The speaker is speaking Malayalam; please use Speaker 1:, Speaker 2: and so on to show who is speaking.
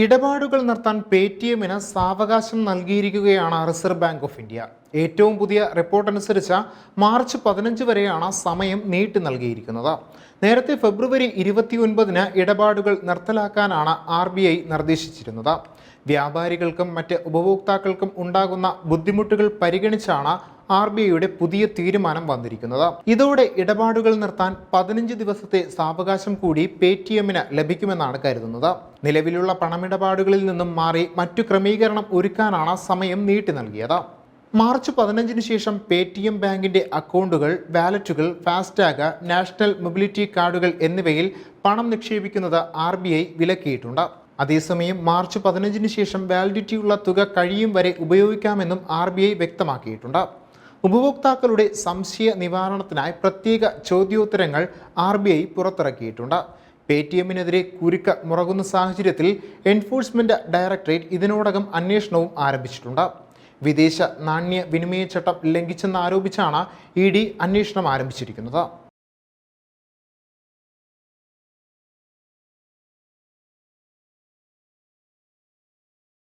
Speaker 1: ഇടപാടുകൾ നടത്താൻ പേ ടി എമ്മിന് സാവകാശം നൽകിയിരിക്കുകയാണ് റിസർവ് ബാങ്ക് ഓഫ് ഇന്ത്യ ഏറ്റവും പുതിയ റിപ്പോർട്ട് അനുസരിച്ച് മാർച്ച് പതിനഞ്ച് വരെയാണ് സമയം നീട്ടി നൽകിയിരിക്കുന്നത്. നേരത്തെ ഫെബ്രുവരി ഇരുപത്തിയൊൻപതിന് ഇടപാടുകൾ നിർത്തലാക്കാനാണ് ആർ ബി ഐ നിർദ്ദേശിച്ചിരുന്നത്. വ്യാപാരികൾക്കും മറ്റ് ഉപഭോക്താക്കൾക്കും ഉണ്ടാകുന്ന ബുദ്ധിമുട്ടുകൾ പരിഗണിച്ചാണ് ആർ ബി ഐയുടെ പുതിയ തീരുമാനം വന്നിരിക്കുന്നത്. ഇതോടെ ഇടപാടുകൾ നിർത്താൻ പതിനഞ്ച് ദിവസത്തെ സാവകാശം കൂടി പേ ടി എമ്മിന് ലഭിക്കുമെന്നാണ് കരുതുന്നത്. നിലവിലുള്ള പണമിടപാടുകളിൽ നിന്നും മാറി മറ്റു ക്രമീകരണം ഒരുക്കാനാണ് സമയം നീട്ടി നൽകിയത്. മാർച്ച് പതിനഞ്ചിന് ശേഷം പേ ടി എം ബാങ്കിന്റെ അക്കൗണ്ടുകൾ വാലറ്റുകൾ ഫാസ്ടാഗ് നാഷണൽ മൊബിലിറ്റി കാർഡുകൾ എന്നിവയിൽ പണം നിക്ഷേപിക്കുന്നത് ആർ ബി ഐ വിലക്കിയിട്ടുണ്ട്. അതേസമയം മാർച്ച് പതിനഞ്ചിന് ശേഷം വാലിഡിറ്റിയുള്ള തുക കഴിയും വരെ ഉപയോഗിക്കാമെന്നും ആർ ബി ഐ വ്യക്തമാക്കിയിട്ടുണ്ട്. ഉപഭോക്താക്കളുടെ സംശയ നിവാരണത്തിനായി പ്രത്യേക ചോദ്യോത്തരങ്ങൾ ആർ ബി ഐ പുറത്തിറക്കിയിട്ടുണ്ട്. പേ ടി എമ്മിനെതിരെ കുരുക്ക മുറകുന്ന സാഹചര്യത്തിൽ എൻഫോഴ്സ്മെന്റ് ഡയറക്ടറേറ്റ് ഇതിനോടകം അന്വേഷണവും ആരംഭിച്ചിട്ടുണ്ട്. വിദേശ നാണ്യ വിനിമയ ചട്ടം ലംഘിച്ചെന്നാരോപിച്ചാണ് ഇ ഡി അന്വേഷണം ആരംഭിച്ചിരിക്കുന്നത്.